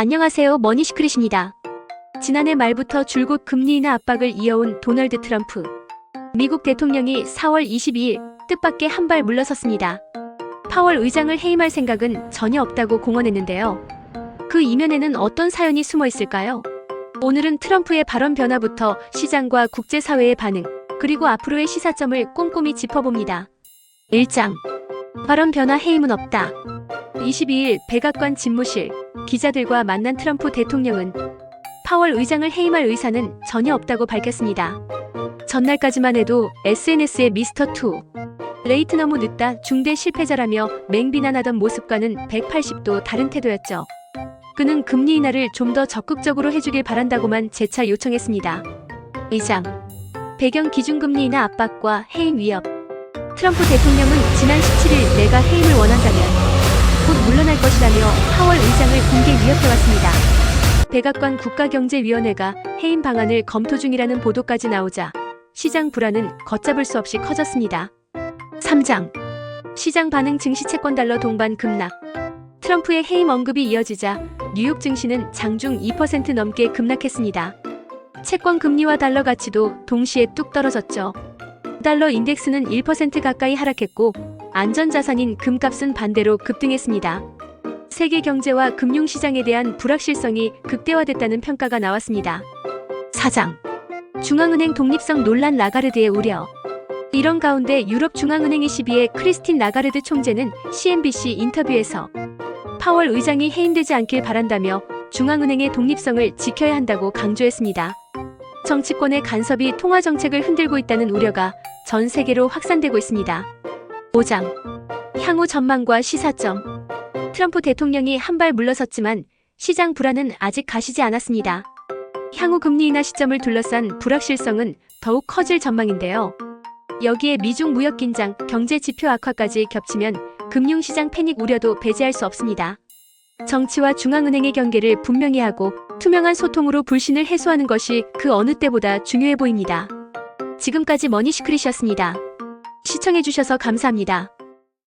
안녕하세요. 머니시크릿입니다. 지난해 말부터 줄곧 금리 인하 압박을 이어온 도널드 트럼프. 미국 대통령이 4월 22일 뜻밖의 한 발 물러섰습니다. 파월 의장을 해임할 생각은 전혀 없다고 공언했는데요. 그 이면에는 어떤 사연이 숨어 있을까요? 오늘은 트럼프의 발언 변화부터 시장과 국제사회의 반응, 그리고 앞으로의 시사점을 꼼꼼히 짚어봅니다. 1장. 발언 변화 해임은 없다. 22일 백악관 집무실 기자들과 만난 트럼프 대통령은 파월 의장을 해임할 의사는 전혀 없다고 밝혔습니다. 전날까지만 해도 SNS에 미스터 투 레이트 너무 늦다 중대 실패자라며 맹비난하던 모습과는 180도 다른 태도였죠. 그는 금리 인하를 좀 더 적극적으로 해주길 바란다고만 재차 요청했습니다. 의장 배경 기준금리 인하 압박과 해임 위협 트럼프 대통령은 지난 17일 내가 해임을 원한다면 곧 물러날 것이라며 파월 의장을 공개 위협해왔습니다. 백악관 국가경제위원회가 해임 방안을 검토 중이라는 보도까지 나오자 시장 불안은 걷잡을 수 없이 커졌습니다. 3장 시장 반응 증시 채권 달러 동반 급락 트럼프의 해임 언급이 이어지자 뉴욕 증시는 장중 2% 넘게 급락했습니다. 채권 금리와 달러 가치도 동시에 뚝 떨어졌죠. 달러 인덱스는 1% 가까이 하락했고 안전자산인 금값은 반대로 급등했습니다. 세계 경제와 금융시장에 대한 불확실성이 극대화됐다는 평가가 나왔습니다. 4장 중앙은행 독립성 논란 라가르드의 우려 이런 가운데 유럽 중앙은행 22의 크리스틴 라가르드 총재는 CNBC 인터뷰에서 파월 의장이 해임되지 않길 바란다며 중앙은행의 독립성을 지켜야 한다고 강조했습니다. 정치권의 간섭이 통화 정책을 흔들고 있다는 우려가 전 세계로 확산되고 있습니다. 5장 향후 전망과 시사점 트럼프 대통령이 한 발 물러섰지만 시장 불안은 아직 가시지 않았습니다. 향후 금리 인하 시점을 둘러싼 불확실성은 더욱 커질 전망인데요. 여기에 미중 무역 긴장, 경제 지표 악화까지 겹치면 금융시장 패닉 우려도 배제할 수 없습니다. 정치와 중앙은행의 경계를 분명히 하고 투명한 소통으로 불신을 해소하는 것이 그 어느 때보다 중요해 보입니다. 지금까지 머니시크릿이었습니다. 시청해주셔서 감사합니다.